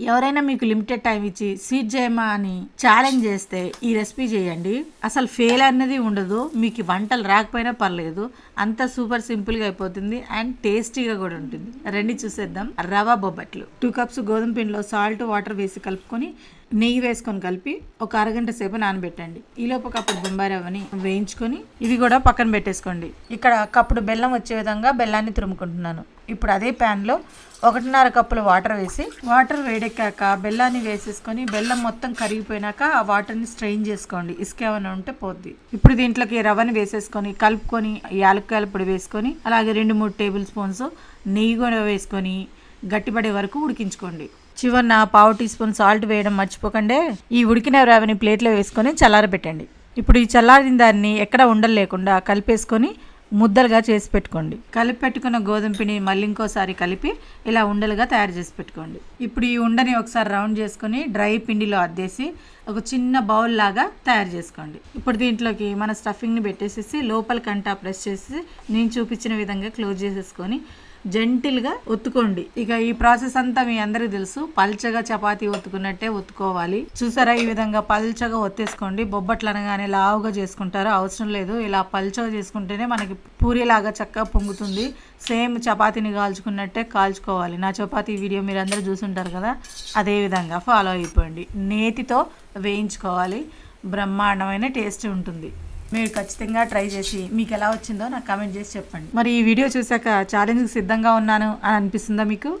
ఎవరైనా మీకు limited time ఇచ్చి స్వీట్ చేయమా అని ఛాలెంజ్ చేస్తే ఈ రెసిపీ చేయండి. అసలు ఫెయిల్ అన్నది ఉండదు. మీకు వంటలు రాకపోయినా పర్లేదు. అంత సూపర్ సింపుల్గా అయిపోతుంది అండ్ టేస్టీగా కూడా ఉంటుంది. రండి చూసేద్దాం. రవా బొబ్బట్లు. టూ కప్స్ గోధుమ పిండిలో సాల్ట్ వాటర్ వేసి కలుపుకొని నెయ్యి వేసుకొని కలిపి ఒక అరగంట సేపు నానబెట్టండి. ఈలోపు కప్పుడు బొంబాయి రవ్వని వేయించుకొని ఇవి కూడా పక్కన పెట్టేసుకోండి. ఇక్కడ కప్పుడు బెల్లం వచ్చే విధంగా బెల్లాన్ని తురుముకుంటున్నాను. ఇప్పుడు అదే ప్యాన్లో ఒకటిన్నర కప్పుల వాటర్ వేసి వాటర్ వేడెక్కాక బెల్లాన్ని వేసేసుకొని బెల్లం మొత్తం కరిగిపోయినాక ఆ వాటర్ని స్ట్రెయిన్ చేసుకోండి. ఇసుక ఏమైనా ఉంటే పోద్ది. ఇప్పుడు దీంట్లోకి రవ్వని వేసేసుకొని కలుపుకొని యాలక్కాయల పొడి వేసుకొని అలాగే రెండు మూడు టేబుల్ స్పూన్స్ నెయ్యి కూడా వేసుకొని గట్టిపడే వరకు ఉడికించుకోండి. చివరిన పావు టీ స్పూన్ సాల్ట్ వేయడం మర్చిపోకండి. ఈ ఉడికిన రవ్వని ప్లేట్లో వేసుకొని చల్లారబెట్టండి. ఇప్పుడు ఈ చల్లారిన దాన్ని ఎక్కడ ఉండలు లేకుండా కలిపేసుకొని ముద్దలుగా చేసి పెట్టుకోండి. కలిపి పెట్టుకున్న గోధుమ పిండిని మళ్ళీ ఇంకోసారి కలిపి ఇలా ఉండలుగా తయారు చేసి పెట్టుకోండి. ఇప్పుడు ఈ ఉండని ఒకసారి రౌండ్ చేసుకొని డ్రై పిండిలో అద్దేసి ఒక చిన్న బౌల్ లాగా తయారు చేసుకోండి. ఇప్పుడు దీంట్లోకి మన స్టఫింగ్ని పెట్టేసేసి లోపల కంటా ప్రెస్ చేసి నేను చూపించిన విధంగా క్లోజ్ చేసేసుకొని జెంటిల్గా ఒత్తుకోండి. ఇక ఈ ప్రాసెస్ అంతా మీ అందరికి తెలుసు. పల్చగా చపాతీ ఒత్తుకున్నట్టే ఒత్తుకోవాలి. చూసారా ఈ విధంగా పల్చగా ఒత్తేసుకోండి. బొబ్బట్లు అనగానే లావుగా చేసుకుంటారు. అవసరం లేదు. ఇలా పల్చగా చేసుకుంటేనే మనకి పూరిలాగా చక్కగా పొంగుతుంది. సేమ్ చపాతీని కాల్చుకున్నట్టే కాల్చుకోవాలి. నా చపాతీ వీడియో మీరు అందరూ చూసుంటారు కదా? అదే విధంగా ఫాలో అయిపోండి. నేతితో వేయించుకోవాలి. బ్రహ్మాండమైన టేస్ట్ ఉంటుంది. మీరు ఖచ్చితంగా ట్రై చేసి మీకు ఎలా వచ్చిందో నాకు కామెంట్ చేసి చెప్పండి. మరి ఈ వీడియో చూసాక ఛాలెంజ్కి సిద్ధంగా ఉన్నాను అని అనిపిస్తుందా మీకు?